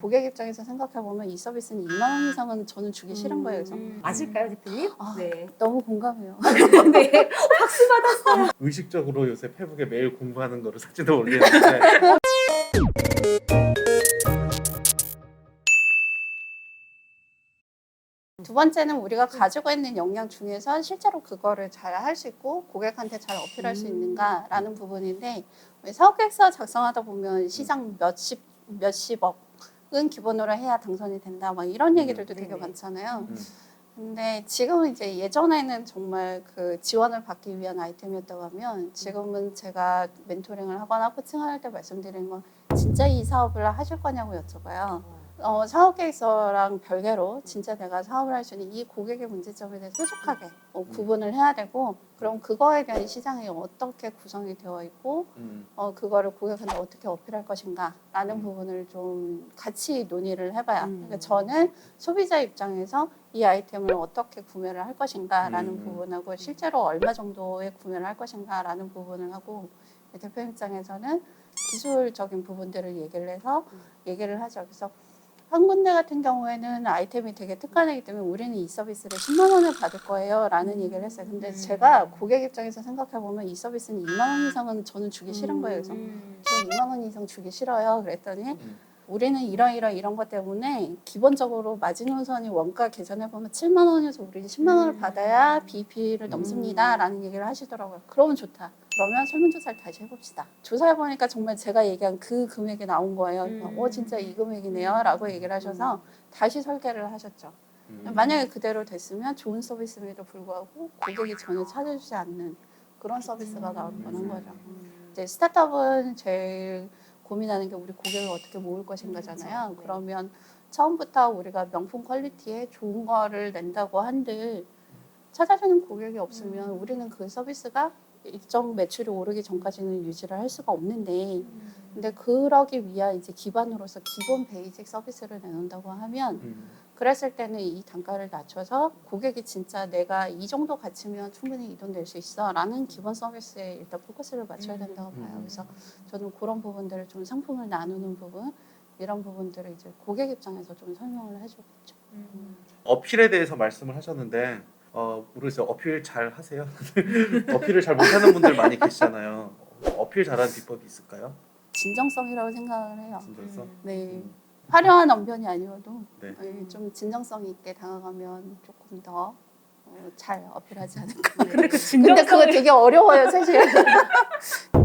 고객 입장에서 생각해 보면 이 서비스는 2만 원 이상은 저는 주기 싫은 거예요. 그래서 음. 맞을까요, 대표님? 아. 네. 너무 공감해요. 네. 박수 받았어요. 의식적으로 요새 페북에 매일 공부하는 거를 사진을 올리는데 두 번째는 우리가 가지고 있는 역량 중에서 실제로 그거를 잘 할 수 있고 고객한테 잘 어필할 수 음. 있는가라는 부분인데 우리 사업 계획서 작성하다 보면 시장 몇십 몇십억 은 기본으로 해야 당선이 된다 막 이런 음. 얘기들도 되게. 많잖아요. 음. 근데 지금은 이제 예전에는 정말 그 지원을 받기 위한 아이템이었다고 하면 지금은 제가 멘토링을 하거나 코칭할 때 말씀드리는 건 진짜 이 사업을 하실 거냐고 여쭤봐요. 어, 사업 계획서랑 별개로 진짜 내가 사업을 할 수 있는 이 고객의 문제점에 대해 솔직하게 어, 구분을 해야 되고 그럼 그거에 대한 시장이 어떻게 구성이 되어 있고 음. 어, 그거를 고객한테 어떻게 어필할 것인가라는 음. 부분을 좀 같이 논의를 해봐야. 음. 그러니까 저는 소비자 입장에서 이 아이템을 어떻게 구매를 할 것인가라는 음. 부분하고 실제로 얼마 정도의 구매를 할 것인가라는 부분을 하고 대표 입장에서는 기술적인 부분들을 얘기를 해서 음. 얘기를 하죠. 그래서 한 군데 같은 경우에는 아이템이 되게 특화되기 때문에 우리는 이 서비스를 10만 원을 받을 거예요 라는 얘기를 했어요. 근데 음. 제가 고객 입장에서 생각해 보면 이 서비스는 2만 원 이상은 저는 주기 싫은 거예요. 그래서 음. 저 2만 원 이상 주기 싫어요. 그랬더니 음. 우리는 이러이러 이런 것 때문에 기본적으로 마지노선이 원가 계산해 보면 7만 원에서 우리는 10만 원을 음. 받아야 BP를 넘습니다라는 얘기를 하시더라고요. 그러면 좋다. 그러면 설문조사를 다시 해봅시다. 조사해 보니까 정말 제가 얘기한 그 금액이 나온 거예요. 음. 어 진짜 이 금액이네요라고 얘기를 하셔서 다시 설계를 하셨죠. 음. 만약에 그대로 됐으면 좋은 서비스임에도 불구하고 고객이 전혀 찾아주지 않는 그런 서비스가 나올 뻔한 거죠. 이제 스타트업은 제일 고민하는 게 우리 고객을 어떻게 모을 것인가잖아요. 그렇죠. 네. 그러면 처음부터 우리가 명품 퀄리티에 좋은 거를 낸다고 한들 찾아주는 고객이 없으면 음. 우리는 그 서비스가 일정 매출이 오르기 전까지는 유지를 할 수가 없는데 근데 그러기 위한 이제 기반으로서 기본 베이직 서비스를 내놓는다고 하면 음. 그랬을 때는 이 단가를 낮춰서 고객이 진짜 내가 이 정도 가치면 충분히 이 돈 낼 수 있어 라는 기본 서비스에 일단 포커스를 맞춰야 된다고 봐요. 음. 그래서 저는 그런 부분들을 좀 상품을 나누는 부분 이런 부분들을 이제 고객 입장에서 좀 설명을 해주고 있죠. 음. 어필에 대해서 말씀을 하셨는데 어, 모르겠어요. 어필 잘 하세요? 어필을 잘 못하는 분들 많이 계시잖아요. 어필 잘하는 비법이 있을까요? 진정성이라고 생각을 해요. 음. 네, 음. 화려한 언변이 아니어도 네. 어, 좀 진정성 있게 다가가면 조금 더 어, 잘 어필하지 않을까. 네. 근데 그 근데 그거 진정성을 되게 어려워요, 사실.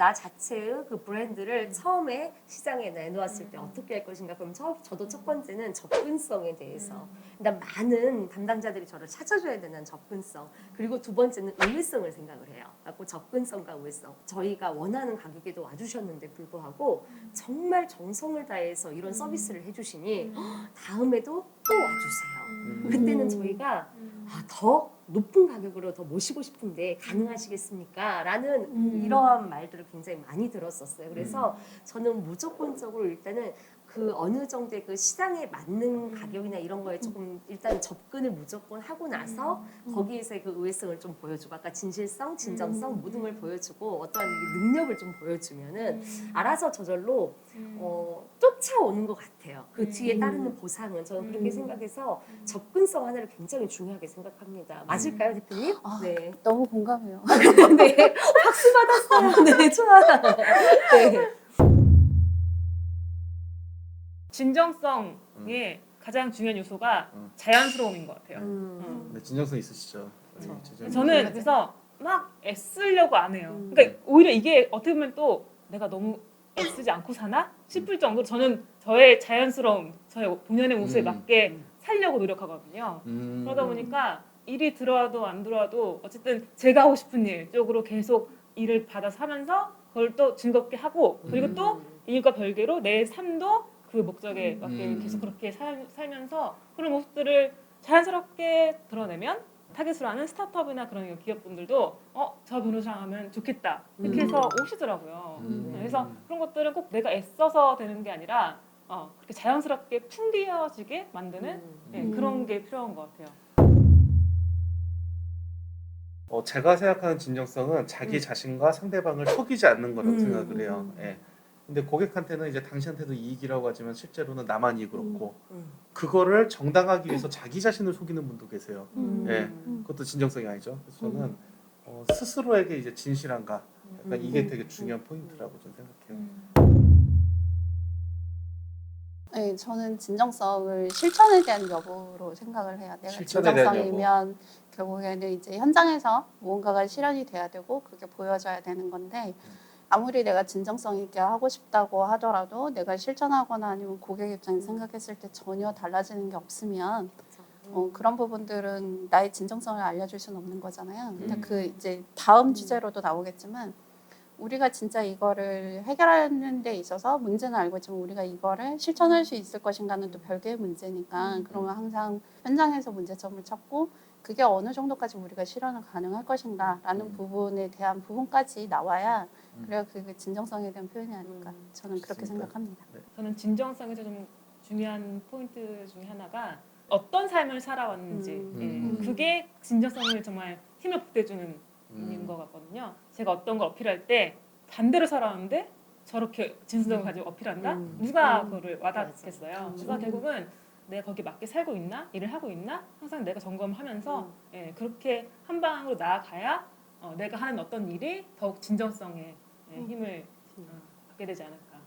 나 자체의 그 브랜드를 처음에 시장에 내놓았을 때 음. 어떻게 할 것인가 그럼 저, 저도 첫 번째는 접근성에 대해서 음. 일단 많은 담당자들이 저를 찾아줘야 되는 접근성 그리고 두 번째는 의외성을 생각을 해요. 그래서 접근성과 의외성 저희가 원하는 가격에도 와주셨는데 불구하고 정말 정성을 다해서 이런 음. 서비스를 해주시니 음. 다음에도 또 와주세요. 음. 그때는 음. 저희가 음. 아, 더 높은 가격으로 더 모시고 싶은데 가능하시겠습니까? 라는 음. 이러한 말들을 굉장히 많이 들었었어요. 그래서 저는 무조건적으로 일단은 그 어느 정도의 그 시장에 맞는 가격이나 이런 거에 조금 일단 접근을 무조건 하고 나서 음. 거기에서의 그 의외성을 좀 보여주고 아까 진실성, 진정성 음. 모든 걸 보여주고 어떠한 이 능력을 좀 보여주면은 음. 알아서 저절로 음. 어, 쫓아오는 것 같아요. 그 음. 뒤에 따르는 보상은 저는 그렇게 음. 생각해서 접근성 하나를 굉장히 중요하게 생각합니다. 맞을까요, 대표님? 아. 네. 너무 공감해요. 네. 박수 받았어요. 네, 좋아요. 네. 진정성의 가장 중요한 요소가 음. 자연스러움인 것 같아요. 음. 네, 진정성 있으시죠? 그쵸. 네, 진정성. 저는 그래서 막 애쓰려고 안 해요. 음. 그러니까 오히려 이게 어떻게 보면 또 내가 너무 애쓰지 않고 사나 싶을 정도로 저는 저의 자연스러움, 저의 본연의 모습에 음. 맞게 살려고 노력하거든요. 음. 그러다 보니까 일이 들어와도 안 들어와도 어쨌든 제가 하고 싶은 일 쪽으로 계속 일을 받아서 하면서 그걸 또 즐겁게 하고 그리고 음. 또 일과 별개로 내 삶도 그 목적에 맞게 음. 계속 그렇게 살, 살면서 그런 모습들을 자연스럽게 드러내면 타겟으로 하는 스타트업이나 그런 기업분들도 어, 저 변호사랑 하면 좋겠다 이렇게 음. 해서 오시더라고요. 음. 그래서 그런 것들은 꼭 내가 애써서 되는 게 아니라 어, 그렇게 자연스럽게 풍기어지게 만드는 음. 네, 음. 그런 게 필요한 것 같아요. 어, 제가 생각하는 진정성은 자기 음. 자신과 상대방을 속이지 않는 거라고 음. 생각을 해요. 음. 예. 근데 고객한테는 이제 당신한테도 이익이라고 하지만 실제로는 나만 이익을 얻고 음. 그거를 정당하기 위해서 자기 자신을 속이는 분도 계세요. 음. 예. 음. 그것도 진정성이 아니죠. 그래서 저는 어, 스스로에게 이제 진실한가 약간 음. 이게 되게 중요한 포인트라고 좀 생각해요. 네, 저는 진정성을 실천에 대한 여부로 생각을 해요. 내가 실천에 대한 진정성이면 결국에는 이제 현장에서 무언가가 실현이 돼야 되고 그게 보여져야 되는 건데 아무리 내가 진정성 있게 하고 싶다고 하더라도 내가 실천하거나 아니면 고객 입장에서 생각했을 때 전혀 달라지는 게 없으면 그쵸. 어, 그런 부분들은 나의 진정성을 알려줄 수는 없는 거잖아요. 근데 음. 그 이제 다음 주제로도 나오겠지만 우리가 진짜 이거를 해결하는 데 있어서 문제는 알고 있지만 우리가 이거를 실천할 수 있을 것인가는 또 별개의 문제니까 그러면 항상 현장에서 문제점을 찾고 그게 어느 정도까지 우리가 실현을 가능할 것인가라는 음. 부분에 대한 부분까지 나와야 음. 그래야 그게 진정성에 대한 표현이 아닐까 음. 저는 그렇게 좋습니다. 생각합니다. 저는 진정성에서 좀 중요한 포인트 중에 하나가 어떤 삶을 살아왔는지 음. 예, 음. 그게 진정성을 정말 힘을 북대주는 음. 인것 같거든요. 제가 어떤 걸 어필할 때 반대로 살아왔는데 저렇게 진정성을 음. 가지고 어필한다? 음. 누가 음. 그거를 와닿겠어요? 음. 결국은 내가 거기 맞게 살고 있나? 일을 하고 있나? 항상 내가 점검하면서 음. 예, 그렇게 한 방으로 나아가야 어, 내가 하는 어떤 일이 더욱 진정성에 예, 음. 힘을 어, 받게 되지 않을까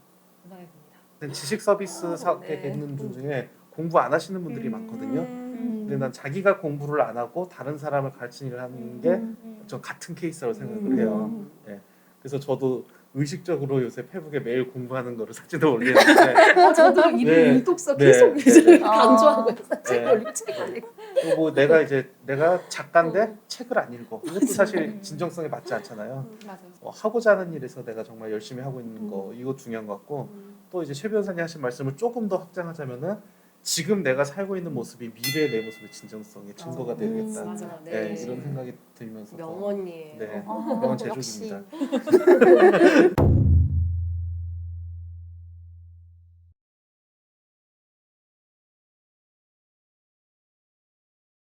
생각이 듭니다. 근데 지식 서비스 어, 사업에 네. 있는 분 중에 공부 안 하시는 분들이 음. 많거든요. 음. 근데 난 자기가 공부를 안 하고 다른 사람을 가르치는 일을 하는 게전 음. 같은 케이스라고 생각을 음. 해요. 그래서 저도 의식적으로 요새 페북에 매일 공부하는 거를 사진을 올리는데 어, 저도 이 네. 이독서 네. 계속 네. 이제 네. 강조하고 아. 사진 네. 올리고 책 올리고. 또 뭐 내가 이제 내가 작가인데 어. 책을 안 읽어. 이것도 사실 음. 진정성에 맞지 않잖아요. 맞아요. 어, 하고자 하는 일에서 내가 정말 열심히 하고 있는 거 음. 이거 중요한 것 같고 음. 또 이제 최 변호사님 하신 말씀을 조금 더 확장하자면은 지금 내가 살고 있는 모습이 미래의 내 모습의 진정성의 증거가 어, 되겠다. 음. 맞아. 네, 네. 이런 생각이 들면서 더 명언이에요. 네, 어, 명언 역시. 제조기입니다.